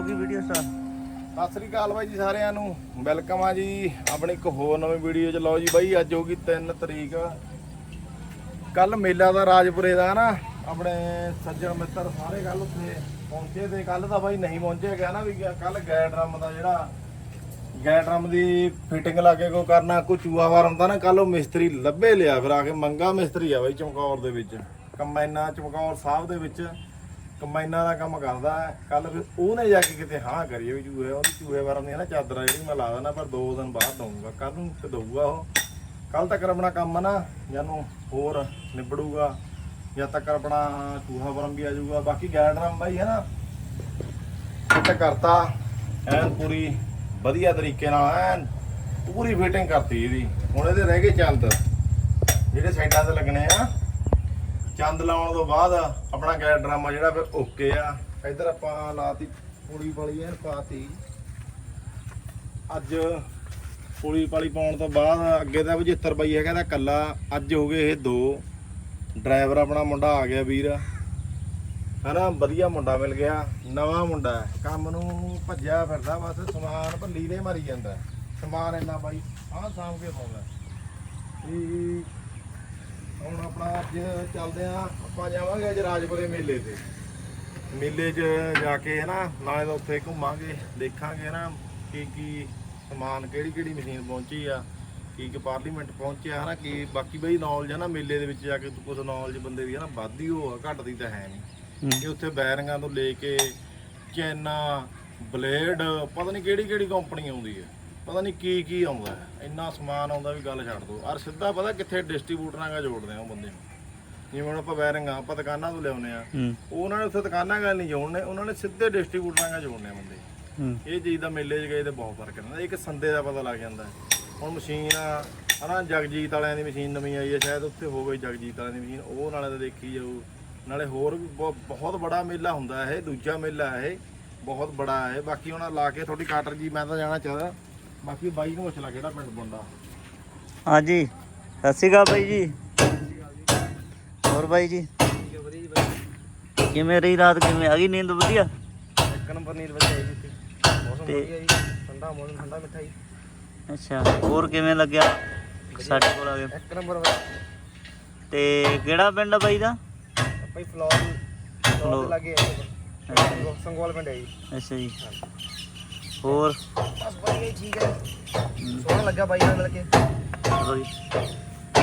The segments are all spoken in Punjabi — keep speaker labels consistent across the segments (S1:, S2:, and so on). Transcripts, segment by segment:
S1: ਹੋ ਗਈ ਵੀਡੀਓ ਸਟਾਰਟ
S2: ਸਤਿ ਸ੍ਰੀ ਅਕਾਲ ਬਾਈ ਜੀ ਸਾਰਿਆਂ ਨੂੰ। ਵੈਲਕਮ ਆ ਜੀ ਆਪਣੀ ਇੱਕ ਹੋਰ ਨਵੀਂ ਵੀਡੀਓ ਚ। ਲਓ ਜੀ ਬਾਈ, ਅੱਜ ਹੋ ਗਈ 3 ਤਰੀਕ। ਕੱਲ ਮੇਲਾ ਦਾ ਰਾਜਪੁਰੇ ਦਾ ਨਾ। ਆਪਣੇ ਸੱਜਣ ਮਿੱਤਰ ਸਾਰੇ ਕੱਲ ਉੱਥੇ ਪਹੁੰਚੇ ਤੇ ਕੱਲ ਤਾਂ ਬਾਈ ਨਹੀਂ ਪਹੁੰਚੇ ਗਿਆ ਨਾ ਵੀ ਕੱਲ ਗੈ ਡਰਮ ਦਾ ਜਿਹੜਾ ਗੈ ਡਰਮ ਦੀ ਫਿਟਿੰਗ ਲਾਗੇ ਕੇ ਕੋ ਕਰਨਾ ਕੋ ਚੂਹਾ ਵਾਰ ਹੁੰਦਾ ਨਾ ਕੱਲ ਉਹ ਮਿਸਤਰੀ ਲੱਭੇ ਲਿਆ ਫਿਰ ਆ ਕੇ। ਮੰਗਾ ਮਿਸਤਰੀ ਆ ਬਾਈ ਚਮਕੌਰ ਦੇ ਵਿੱਚ। ਕੰਬਾਈਨਾਂ ਚਮਕੌਰ ਸਾਹਿਬ ਦੇ ਵਿੱਚ। ਕੰਬਾਈਨਾਂ ਦਾ ਕੰਮ ਕਰਦਾ ਕੱਲ ਫਿਰ ਉਹਨੇ ਜਾ ਕੇ ਕਿਤੇ ਹਾਂ ਕਰੀ ਵੀ ਚੂਹੇ, ਉਹਦੀ ਚੂਹੇ ਵਾਰਾਂ ਦੀ ਨਾ, ਚਾਦਰ ਜਿਹੜੀ ਮੈਂ ਲਾ ਦੇਣਾ ਪਰ ਦੋ ਦਿਨ ਬਾਅਦ ਦਊਂਗਾ। ਕੱਲ ਨੂੰ ਤੇ ਦਊਗਾ ਉਹ। ਕੱਲ ਤੱਕ ਆਪਣਾ ਕੰਮ ਆ ਨਾ ਜਾਨੂੰ ਹੋਰ ਨਿਬੜੂਗਾ ਜਦ ਤੱਕ ਆਪਣਾ ਚੂਹਾ ਵਰਮ ਵੀ ਆ ਜਾਊਗਾ। ਬਾਕੀ ਗੈਡਰਮ ਬਾਈ ਹੈ ਨਾ ਫਿੱਟ ਕਰਤਾ, ਐਨ ਪੂਰੀ ਵਧੀਆ ਤਰੀਕੇ ਨਾਲ, ਐਨ ਪੂਰੀ ਫਿਟਿੰਗ ਕਰਤੀ ਇਹਦੀ। ਹੁਣ ਇਹਦੇ ਰਹਿ ਗਏ ਚੰਦ, ਜਿਹੜੇ ਸਾਈਡਾਂ ਤੇ ਲੱਗਣੇ ਆ। ਚੰਦ ਲਾਉਣ ਤੋਂ ਬਾਅਦ ਆਪਣਾ ਗੈਰ ਡਰਾਮਾ ਜਿਹੜਾ ਫਿਰ ਓਕੇ ਆ। ਇੱਧਰ ਆਪਾਂ ਲਾਤੀ ਪੂੜੀ ਵਾਲੀ ਐਨ ਪਾਤੀ। ਅੱਜ ਪੂੜੀ ਵਾਲੀ ਪਾਉਣ ਤੋਂ ਬਾਅਦ ਅੱਗੇ ਦਾ 75 ਬਾਈ ਹੈਗਾ ਦਾ ਕੱਲਾ ਅੱਜ ਹੋ ਗਏ ਇਹ ਦੋ। ਡਰਾਈਵਰ ਆਪਣਾ ਮੁੰਡਾ ਆ ਗਿਆ ਵੀਰ। ਹਨਾ, ਵਧੀਆ ਮੁੰਡਾ ਮਿਲ ਗਿਆ। ਨਵਾਂ ਮੁੰਡਾ ਕੰਮ ਨੂੰ ਭੱਜਿਆ ਫਿਰਦਾ, ਬਸ ਸਮਾਨ ਭੱਲੀ ਦੇ ਮਾਰੀ ਜਾਂਦਾ। ਸਮਾਨ ਇੰਨਾ ਬਾਈ, ਆਹ ਸਾਂਭ ਕੇ ਪਾਉਂਦਾ। ਇਹ ਹੁਣ ਆਪਣਾ ਅੱਜ ਚੱਲਦੇ ਆ ਆਪਾਂ ਜਾਵਾਂਗੇ ਅੱਜ ਰਾਜਪੁਰੇ ਮੇਲੇ ਤੇ। ਮੇਲੇ 'ਚ ਜਾ ਕੇ ਨਾ ਨਾਲੇ ਤਾਂ ਉੱਥੇ ਘੁੰਮਾਂਗੇ ਦੇਖਾਂਗੇ ਨਾ ਕੀ ਕੀ ਸਮਾਨ ਕਿਹੜੀ ਕਿਹੜੀ ਮਸ਼ੀਨ ਪਹੁੰਚੀ ਆ ਕੀ ਕੀ ਪਾਰਲੀਮੈਂਟ ਪਹੁੰਚਿਆ ਹਨਾ ਕੀ ਬਾਕੀ ਬਈ ਨੌਲੇਜ ਆ ਨਾ ਮੇਲੇ ਦੇ ਵਿੱਚ ਜਾ ਕੇ ਕੁਝ ਨੌਲੇਜ ਬੰਦੇ ਦੀ ਹੈ ਨਾ ਵੱਧਦੀ ਹੋ ਘਟਦੀ ਤਾਂ ਹੈ ਨਹੀਂ। ਕਿ ਉੱਥੇ ਬੈਰਿੰਗਾਂ ਤੋਂ ਲੈ ਕੇ ਚੈਨਾ ਬਲੇਡ ਪਤਾ ਨਹੀਂ ਕਿਹੜੀ ਕਿਹੜੀ ਕੰਪਨੀ ਆਉਂਦੀ ਹੈ ਪਤਾ ਨਹੀਂ ਕੀ ਕੀ ਆਉਂਦਾ ਹੈ ਇੰਨਾ ਸਮਾਨ ਆਉਂਦਾ ਵੀ ਗੱਲ ਛੱਡ ਦੋ। ਔਰ ਸਿੱਧਾ ਪਤਾ ਕਿੱਥੇ ਡਿਸਟ੍ਰੀਬਿਊਟਰਾਂ ਨਾਲ ਜੋੜਦੇ ਆ ਉਹ ਬੰਦੇ ਨੂੰ। ਜਿਵੇਂ ਹੁਣ ਆਪਾਂ ਬੈਰਿੰਗਾਂ ਆਪਾਂ ਦੁਕਾਨਾਂ ਤੋਂ ਲਿਆਉਂਦੇ ਆ ਉਹਨਾਂ ਨੇ ਉੱਥੇ ਦੁਕਾਨਾਂ ਨਾਲ ਨਹੀਂ ਜੋੜਨੇ ਉਹਨਾਂ ਨੇ ਸਿੱਧੇ ਡਿਸਟ੍ਰੀਬਿਊਟਰਾਂ ਨਾਲ ਜੋੜਨੇ ਆ ਬੰਦੇ। ਇਹ ਚੀਜ਼ ਦਾ ਮੇਲੇ 'ਚ ਗਏ ਤੇ ਬਹੁਤ ਫ਼ਰਕ ਰਹਿੰਦਾ। ਇੱਕ ਸੰਦੇ ਦਾ ਪਤਾ ਲੱਗ ਜਾਂਦਾ। ਹੁਣ ਮਸ਼ੀਨ ਆ ਹਨਾ ਜਗਜੀਤ ਵਾਲਿਆਂ ਦੀ ਮਸ਼ੀਨ ਨਵੀਂ ਆਈ ਹੈ ਸ਼ਾਇਦ ਉੱਥੇ ਹੋਵੇ ਜਗਜੀਤ ਵਾਲਿਆਂ ਦੀ ਮਸ਼ੀਨ ਉਹ ਨਾਲੇ ਤਾਂ ਦੇਖੀ ਜਾਊ। ਨਾਲੇ ਹੋਰ ਵੀ ਬਹੁ- ਬਹੁਤ ਬੜਾ ਮੇਲਾ ਹੁੰਦਾ ਇਹ ਦੂਜਾ ਮੇਲਾ ਹੈ ਇਹ ਬਹੁਤ ਬੜਾ ਹੈ ਬਾਕੀ ਉਹਨਾਂ ਲਾ ਕੇ ਥੋੜੀ ਕਾਟਰ ਜੀ ਮੈਂ ਤਾਂ ਜਾਣਾ ਚਾਹਦਾ। ਬਾਕੀ ਬਾਈ ਨੂੰ ਪੁੱਛ ਲਾ ਕਿਹੜਾ ਪਿੰਡ ਬੰਦਾ
S1: ਹਾਂਜੀ ਸਤਿ ਸ਼੍ਰੀ ਅਕਾਲ ਬਾਈ ਜੀ। ਬਾਈ ਜੀ। ਕਿਵੇਂ ਰਹੀ ਰਾਤ? ਕਿਵੇਂ? ਆ ਗਈ ਨੀਂਦ ਵਧੀਆ?
S2: ਇੱਕ ਨੰਬਰ ਨੀਂਦ ਵਧੀਆ ਆਈ ਜੀ ਮੌਸਮ ਵਧੀਆ ਜੀ। ਠੰਡਾ ਮੌਸਮ ਠੰਡਾ ਮਿੱਠਾ ਜੀ।
S1: ਅੱਛਾ ਹੋਰ ਕਿਵੇਂ ਲੱਗਿਆ? ਸਾਡੇ ਕੋਲ ਆ ਗਏ।
S2: ਇੱਕ ਨੰਬਰ
S1: ਤੇ ਕਿਹੜਾ ਪਿੰਡ ਆ ਬਾਈ ਦਾ?
S2: ਭਾਈ ਫਲੋਰ
S1: ਫਲੋਰ।
S2: ਲੱਗੇ ਸੰਗਵਾਲ ਪਿੰਡ ਹੈ ਜੀ।
S1: ਅੱਛਾ ਜੀ। ਹੋਰ?
S2: ਬਸ ਵਧੀਆ ਠੀਕ ਹੈ। ਸੋਹਣਾ ਲੱਗਾ ਬਾਈ ਨਾਲ ਮਿਲ ਕੇ।
S1: ਚਲੋ ਜੀ?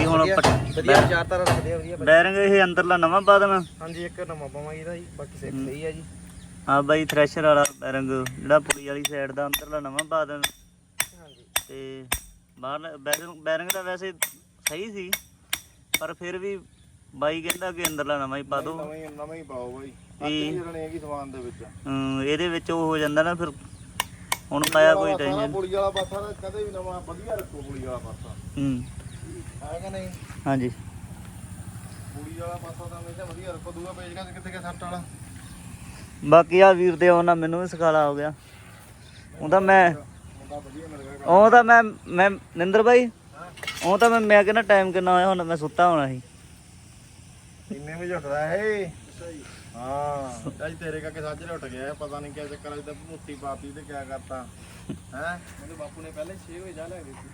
S1: ਹੁਣ
S2: ਵਧੀਆ ਚਾਰ ਤਾਰਾ ਰੱਖਦੇ ਆ ਵਧੀਆ
S1: ਬੈਰਿੰਗ ਇਹ ਅੰਦਰਲਾ ਨਵਾਂ ਪਾ ਦੇਣਾ
S2: ਹਾਂਜੀ ਇੱਕ ਨਵਾਂ ਪਾਵਾਂ ਇਹਦਾ ਜੀ ਬਾਕੀ ਸਿੱਖ ਸਹੀ ਆ ਜੀ।
S1: ਹਾਂ ਬਾਈ ਥ੍ਰੈਸ਼ਰ ਵਾਲਾ ਬੈਰਿੰਗ ਜਿਹੜਾ ਪੁਲੀ ਵਾਲੀ ਸਾਈਡ ਦਾ ਅੰਦਰਲਾ ਨਵਾਂ ਪਾ ਦੇਣਾ
S2: ਹਾਂਜੀ।
S1: ਤੇ ਬਾਹਰ ਬੈਰਿੰਗ ਬੈਰਿੰਗ ਤਾਂ ਵੈਸੇ ਸਹੀ ਸੀ ਪਰ ਫਿਰ ਵੀ ਬਾਈ ਕਹਿੰਦਾ ਕਿ ਅੰਦਰਲਾ ਨਵਾਂ ਹੀ ਪਾ ਦੋ।
S2: ਨਵਾਂ ਹੀ ਨਵਾਂ ਹੀ ਪਾਓ ਬਾਈ।
S1: ਇਹ-
S2: ਬਾਕੀ ਜਣੇ ਹੈਗੀ ਸਮਾਨ ਦੇ ਵਿੱਚ।
S1: ਇਹਦੇ ਵਿੱਚ ਉਹ ਹੋ ਜਾਂਦਾ ਨਾ ਫਿਰ ਹੁਣ ਪਾਇਆ ਕੋਈ
S2: ਸਾਰਾ
S1: ਟੈਨਸ਼ਨ
S2: ਪੁਲੀ ਵਾਲਾ ਪਾਸਾ ਨਾ ਕਦੇ ਵੀ ਨਵਾਂ ਵਧੀਆ ਰੱਖੋ ਪੁਲੀ ਵਾਲਾ ਪਾਸਾ।
S1: ਹੂੰ।
S2: ਹੈ ਕਿ ਨਹੀਂ?
S1: ਹਾਂਜੀ।
S2: ਪੁਲੀ ਵਾਲਾ ਪਾਸਾ ਤਾਂ ਹਮੇਸ਼ਾ ਵਧੀਆ ਰੱਖੋ ਦੂਆ ਪੇਜ ਕਾ ਕਿੱਥੇ ਕਿ ਸੱਟ ਵਾਲਾ?
S1: ਬਾਕੀ ਆ ਵੀਰ ਦੇ ਉਹਨਾਂ ਮੈਨੂੰ ਵੀ ਸਿਖਾਲਾ ਹੋ ਗਿਆ। ਉਹ ਤਾਂ ਮੈਂ
S2: ਮੁੰਡਾ ਵਧੀਆ ਮਿਲ ਗਿਆ।
S1: ਉਹ ਤਾਂ ਮੈਂ ਮੈਂ ਨਿੰਦਰ ਬਾਈ? ਉਹ ਤਾਂ ਮੈਂ ਮੈਂ ਕਹਿੰਦਾ ਟਾਈਮ ਕਿੰਨਾ ਹੋਇਆ ਹੁਣ ਮੈਂ ਸੁੱਤਾ ਹੋਣਾ ਸੀ।
S2: ਇੰਨੇ ਵਜੇ ਉੱਠਦਾ ਹੈ ਹਾਂ ਅੱਜ ਤੇਰੇ ਕਰਕੇ ਸਾਜਰੇ ਉੱਠ ਗਿਆ ਪਤਾ ਨਹੀਂ ਕਿਆ ਚੱਕਰ ਅੱਜ ਤਾਂ ਮੁੱਠੀ ਪਾਤੀ ਤੇ ਕਿਆ ਕਰਤਾ। ਹੈ? ਮੈਨੂੰ ਬਾਪੂ ਨੇ ਪਹਿਲੇ 6 ਵਜੇ ਜਾ ਲੈ ਗਏ ਸੀ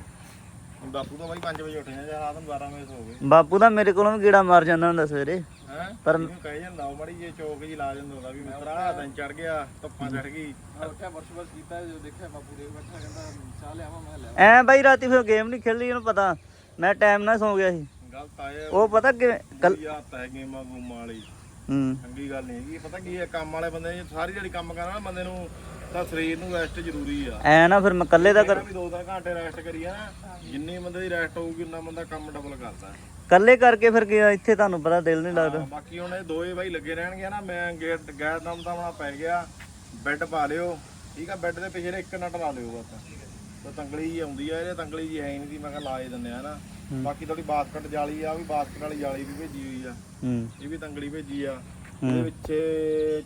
S2: ਬਾਪੂ ਤਾਂ ਬਾਈ 5 ਵਜੇ ਉੱਠੇ ਆ ਜਾਂ ਰਾਤ ਨੂੰ 12 ਵਜੇ ਸੋ ਗਏ।
S1: ਬਾਪੂ ਤਾਂ ਮੇਰੇ ਕੋਲੋਂ ਵੀ ਗੇੜਾ ਮਾਰ ਜਾਂਦਾ ਹੁੰਦਾ ਸਵੇਰੇ।
S2: ਹੈ?
S1: ਪਰ-
S2: ਇਹਨੂੰ ਕਹਿ ਜਾਂਦਾ ਉਹ ਮੜੀ ਜੇ ਚੌਕ ਜੀ ਲਾ ਜਾਂਦਾ ਹੁੰਦਾ ਵੀ ਮਿੱਤਰਾ ਦਿਨ ਚੜ ਗਿਆ ਧੁੱਪਾਂ ਚੜ ਗਈ। ਉੱਠਿਆ ਬਰਸ਼ ਬਰਸ਼ ਕੀਤਾ ਜੋ ਦੇਖਿਆ ਬਾਪੂ ਦੇ ਬੈਠਾ ਕਹਿੰਦਾ ਚਾਹ ਲਿਆਵਾਂ ਮੈਂ ਲੈ
S1: ਐ ਬਾਈ ਰਾਤੀ ਫਿਰ ਗੇਮ ਨਹੀਂ ਖੇਲੀ ਇਹਨੂੰ ਪਤਾ। ਮੈਂ ਟਾਈਮ ਨਾਲ ਸੌਂ ਗਿਆ ਸੀ।
S2: ਗਲਤ ਆਏ
S1: ਉਹ ਪਤਾ ਕਿ ਕੱਲ
S2: ਹੈ ਗੇਮਾਂ ਗੂਮਾਂ ਵਾਲੀ।
S1: ਹੂੰ।
S2: ਚੰਗੀ ਗੱਲ ਨਹੀਂ ਹੈਗੀ। ਪਤਾ ਕੀ ਹੈ ਕੰਮ ਵਾਲੇ ਬੰਦੇ ਨੇ ਸਾਰੀ ਜਿਹੜੀ ਕੰਮ ਕਰਨਾ ਬੰਦੇ ਨੂੰ ਤਾਂ ਸਰੀਰ ਨੂੰ ਰੈਸਟ ਜ਼ਰੂਰੀ ਆ।
S1: ਐ ਨਾ ਫਿਰ ਮੈਂ ਇਕੱਲੇ ਦਾ ਕਰ
S2: ਵੀ ਦੋ ਤਿੰਨ ਘੰਟੇ ਰੈਸਟ ਕਰੀਏ ਨਾ ਜਿੰਨੀ ਬੰਦੇ ਦੀ ਰੈਸਟ ਹੋਊਗੀ ਉਨਾ ਬੰਦਾ ਕੰਮ ਡਬਲ ਕਰਦਾ।
S1: ਇਕੱਲੇ ਕਰਕੇ ਫਿਰ ਗਿਆ ਇੱਥੇ ਤੁਹਾਨੂੰ ਪਤਾ ਦਿਲ ਨਹੀਂ ਲੱਗਦਾ।
S2: ਬਾਕੀ ਹੁਣ ਇਹ ਦੋਏ ਬਾਈ ਲੱਗੇ ਰਹਿਣਗੇ ਨਾ ਮੈਂ ਗੇਟ ਗੈਰ ਦਮ ਦਾ ਆਪਣਾ ਪੈ ਗਿਆ। ਬੈੱਡ ਪਾ ਲਿਓ। ਠੀਕ ਆ ਬੈੱਡ ਦੇ ਪਿਛਲੇ ਇੱਕ ਨਟ ਲਾ ਲਿਓ ਬਸ। ਤੇ ਤੰਗਲੀ ਜੀ ਆਉਂਦੀ ਆ ਇਹ ਤੰਗਲੀ ਜੀ ਹੈ ਹੀ ਨਹੀਂ ਸੀ ਮੈਂ ਕਿਹਾ ਲਾ ਹੀ ਦਿੰਦੇ ਆ ਨਾ। ਬਾਕੀ ਤੁਹਾਡੀ ਬਾਸਕਟ ਜਾਲੀ ਆ ਉਹ ਵੀ ਬਾਸਕਟ ਵਾਲੀ ਜਾਲੀ ਵੀ ਭੇਜੀ ਹੋਈ ਆ।
S1: ਹੂੰ।
S2: ਇਹ ਵੀ ਤੰਗਲੀ ਭੇਜੀ ਆ। ਵਿੱਚ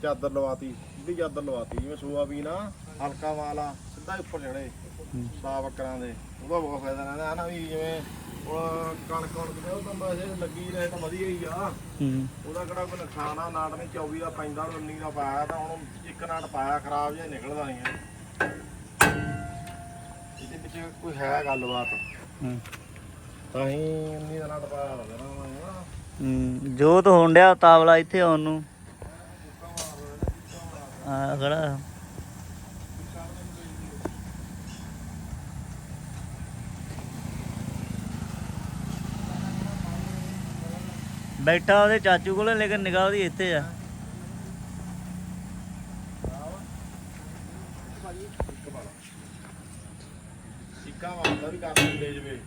S2: ਚਾਦਰ ਲਵਾਤੀ ਸਿੱਧੀ ਚਾਦਰ ਲਵਾਤੀ ਜਿਵੇਂ ਸੋਆਬੀਨ ਆ ਹਲਕਾ ਵਾਲਾ ਸਿੱਧਾ ਉੱਪਰ ਚੜੇ ਦੇ ਉਹਦਾ ਬਹੁਤ ਫਾਇਦਾ ਰਹਿੰਦਾ। ਹੈ ਨਾ ਵੀ ਜਿਵੇਂ ਉਹ ਕਣਕ ਕਣਕ ਦੇ ਉਹ ਤਾਂ ਬਸ ਇਹ ਲੱਗੀ ਰਹੇ ਤਾਂ ਵਧੀਆ ਹੀ ਆ। ਉਹਦਾ ਕਿਹੜਾ ਕੋਈ ਨੁਕਸਾਨ ਆ? ਨਾਟ ਨਹੀਂ 24 ਦਾ ਪੈਂਦਾ 19 ਦਾ ਪਾਇਆ ਤਾਂ ਹੁਣ ਇੱਕ ਨਾਟ ਪਾਇਆ ਖਰਾਬ ਜਿਹਾ ਨਿਕਲਦਾ ਨਹੀਂ ਇਹਦੇ ਵਿੱਚ ਕੋਈ ਹੈ ਗੱਲਬਾਤ? ਤਾਂ ਹੀ 19 ਦਾ ਨਾਟ ਪਾਇਆ ਲੱਗਦਾ ਨਾ ਮੈਂ ਨਾ।
S1: ਹੂੰ ਜੋਤ ਹੋਣ ਡਿਆ ਤਾਵਲਾ ਇੱਥੇ ਆਉਣ ਨੂੰ। ਆ ਖੜਾ। ਬੈਠਾ ਉਹਦੇ ਚਾਚੂ ਕੋਲ, ਲੇਕਿਨ ਨਿਗਾਹ ਉਹਦੀ ਇੱਥੇ ਆ।
S2: ਸਿੱਕਾ ਮਾਰਦਾ ਵੀ ਕੰਮ ਦੇ ਜਵੇ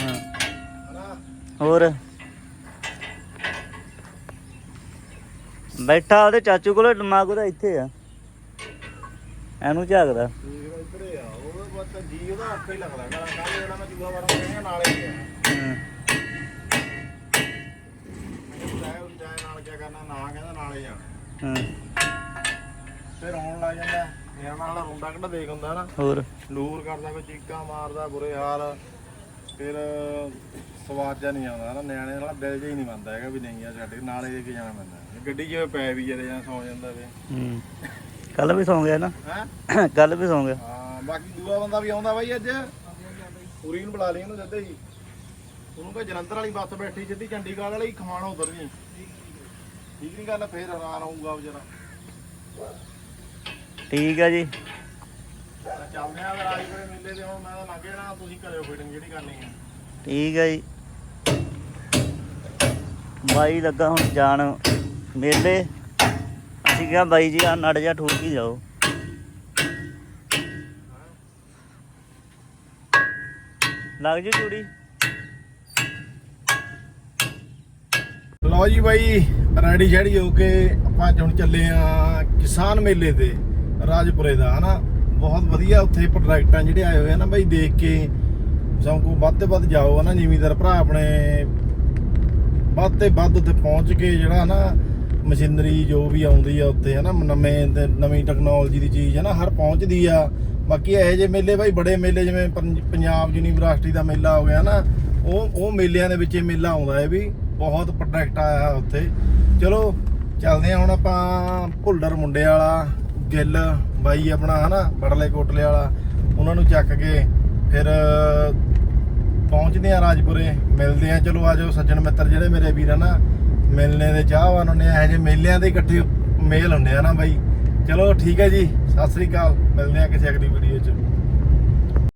S1: ਹਾਂ
S2: ਹਨਾ
S1: ਹੋਰ? ਬੈਠਾ ਉਹਦੇ ਚਾਚੂ ਕੋਲ ਦਿਮਾਗ ਉਹਦਾ ਇੱਥੇ ਆ। ਇਹਨੂੰ ਝਾਕਦਾ।
S2: ਇੱਧਰੇ ਆ। ਉਹ ਬਸ ਜੀ ਉਹਦਾ ਆਪੇ ਹੀ ਲੱਗਦਾ ਕੱਲ ਕੱਲ ਜਿਹੜਾ ਮੈਂ ਜੂਆ ਵਾਰਾਂ ਕਹਿੰਦਾ ਨਾਲੇ ਹੀ ਆ।
S1: ਹਾਂ
S2: ਚਾਹੇ ਉਹ ਜਾਏ ਨਾਲ ਕੀ ਕਰਨਾ ਨਾ ਕਹਿੰਦਾ ਨਾਲੇ ਆ।
S1: ਹਾਂ।
S2: ਫਿਰ ਆਉਣ ਲੱਗ ਜਾਂਦਾ। ਮੇਰਾ ਨਾਲ ਵਾਲਾ ਮੁੰਡਾ ਕਿਹੜਾ ਦੇਖ ਹੁੰਦਾ ਨਾ।
S1: ਹੋਰ?
S2: ਲੂਰ ਕਰਦਾ ਕੋਈ ਚੀਕਾਂ ਮਾਰਦਾ ਬੁਰੇ ਹਾਲ। ਫਿਰ ਸਵਾਦ ਜਿਹਾ ਨਹੀਂ ਆਉਂਦਾ ਨਾ ਨਿਆਣੇ ਨਾਲ ਦਿਲ ਜਿਹਾ ਹੀ ਨਹੀਂ ਮੰਨਦਾ ਹੈਗਾ ਵੀ ਨਹੀਂ ਆ ਸਾਡੇ ਨਾਲੇ ਦੇ ਕੇ ਜਾਣਾ ਪੈਂਦਾ। ਗੱਡੀ ਜਿਵੇਂ ਪੈ ਵੀ ਜਦੇ ਜਾਂ ਸੌ ਜਾਂਦਾ ਵੇ।
S1: ਹੂੰ। ਕੱਲ ਵੀ ਸੌਂ ਗਿਆ ਨਾ?
S2: ਹੈ?
S1: ਕੱਲ ਵੀ ਸੌਂ ਗਿਆ।
S2: ਹਾਂ ਬਾਕੀ ਦੂਆ ਬੰਦਾ ਵੀ ਆਉਂਦਾ ਬਾਈ ਅੱਜ। ਪੂਰੀ ਨੂੰ ਬੁਲਾ ਲਈ ਉਹਨੂੰ ਜੱਦੇ ਹੀ। ਉਹਨੂੰ ਕਹ ਜਲੰਧਰ ਵਾਲੀ ਬੱਸ ਬੈਠੀ ਸਿੱਧੀ ਚੰਡੀਗੜ੍ਹ ਵਾਲੀ ਖਮਾਣਾ ਉਧਰ ਜੀ ਠੀਕ ਨਹੀਂ ਗੱਲ ਫੇਰ ਹੈਰਾਨ ਹੋਊਗਾ ਵਿਚਾਰਾ।
S1: ਠੀਕ ਆ ਜੀ।
S2: ਚੱਲਦੇ ਆ ਫਿਰ ਰਾਜਪੁਰੇ ਮੇਲੇ ਤੇ ਹੁਣ ਮੈਂ ਤਾਂ ਲੰਘ ਜਾਣਾ ਤੁਸੀਂ ਕਰਿਓ ਫਿਟਿੰਗ ਜਿਹੜੀ ਕਰਨੀ ਹੈ।
S1: ਠੀਕ ਆ ਜੀ। ਬਾਈ ਲੱਗਾ ਹੁਣ ਜਾਣ ਮੇਲੇ। ਅਸੀਂ ਕਿਹਾ ਬਾਈ ਜੀ ਆ ਨੜ ਜਾ ਠੂਕ ਹੀ ਜਾਓ। ਲੱਗ ਜੂ ਚੂੜੀ?
S2: ਲਓ ਜੀ ਬਾਈ ਰੈਡੀ ਸ਼ੈਡੀ ਹੋ ਕੇ ਆਪਾਂ ਅੱਜ ਹੁਣ ਚੱਲੇ ਆ ਕਿਸਾਨ ਮੇਲੇ ਤੇ ਰਾਜਪੁਰੇ ਦਾ ਹਨਾ? ਬਹੁਤ ਵਧੀਆ ਉੱਥੇ ਪ੍ਰੋਡਕਟਾਂ ਜਿਹੜੇ ਆਏ ਹੋਏ ਆ ਨਾ ਬਾਈ ਦੇਖ ਕੇ ਸਭ ਵੱਧ ਤੇ ਵੱਧ ਜਾਓ ਨਾ ਜ਼ਿਮੀਂਦਾਰ ਭਰਾ ਆਪਣੇ, ਵੱਧ ਤੇ ਵੱਧ ਉੱਥੇ ਪਹੁੰਚ ਕੇ ਜਿਹੜਾ ਨਾ ਮਸ਼ੀਨਰੀ ਜੋ ਵੀ ਆਉਂਦੀ ਆ ਉੱਥੇ ਹਨਾ, ਨਵੇਂ ਨਵੀਂ ਟੈਕਨੋਲੋਜੀ ਦੀ ਚੀਜ਼ ਹਨਾ, ਹਰ ਪਹੁੰਚਦੀ ਆ। ਬਾਕੀ ਇਹੋ ਜਿਹੇ ਮੇਲੇ ਬਾਈ ਬੜੇ ਮੇਲੇ ਜਿਵੇਂ ਪੰ- ਪੰਜਾਬ ਯੂਨੀਵਰਸਿਟੀ ਦਾ ਮੇਲਾ ਹੋ ਗਿਆ ਨਾ, ਉਹ ਉਹ ਮੇਲਿਆਂ ਦੇ ਵਿੱਚ ਇਹ ਮੇਲਾ ਆਉਂਦਾ ਹੈ ਵੀ ਬਹੁਤ ਪ੍ਰੋਡਕਟ ਆਇਆ ਉੱਥੇ। ਚਲੋ, ਚੱਲਦੇ ਆ ਹੁਣ ਆਪਾਂ ਭੁੱਲਰ ਮੁੰਡੇ ਵਾਲਾ। ਗਿੱਲ, ਬਾਈ ਆਪਣਾ ਹਨਾ ਬੜਲੇ ਕੋਟਲੇ ਵਾਲਾ, ਉਹਨਾਂ ਨੂੰ ਚੱਕ ਕੇ ਫਿਰ ਪਹੁੰਚਦੇ ਆ ਰਾਜਪੁਰੇ, ਮਿਲਦੇ ਆ ਚਲੋ ਆਜੋ ਸੱਜਣ ਮਿੱਤਰ ਜਿਹੜੇ ਮੇਰੇ ਵੀਰ ਆ ਨਾ ਮਿਲਣੇ ਦੇ ਚਾਹਵਾਨ ਹੁੰਦੇ ਆ, ਇਹੋ ਜਿਹੇ ਮੇਲਿਆਂ ਦੇ ਇਕੱਠੇ ਮੇਲ ਹੁੰਦੇ ਆ ਨਾ ਬਾਈ। ਚਲੋ ਠੀਕ ਹੈ ਜੀ, ਸਤਿ ਸ੍ਰੀ ਅਕਾਲ, ਮਿਲਦੇ ਆ ਕਿਸੇ ਅਗਲੀ ਵੀਡੀਓ 'ਚ।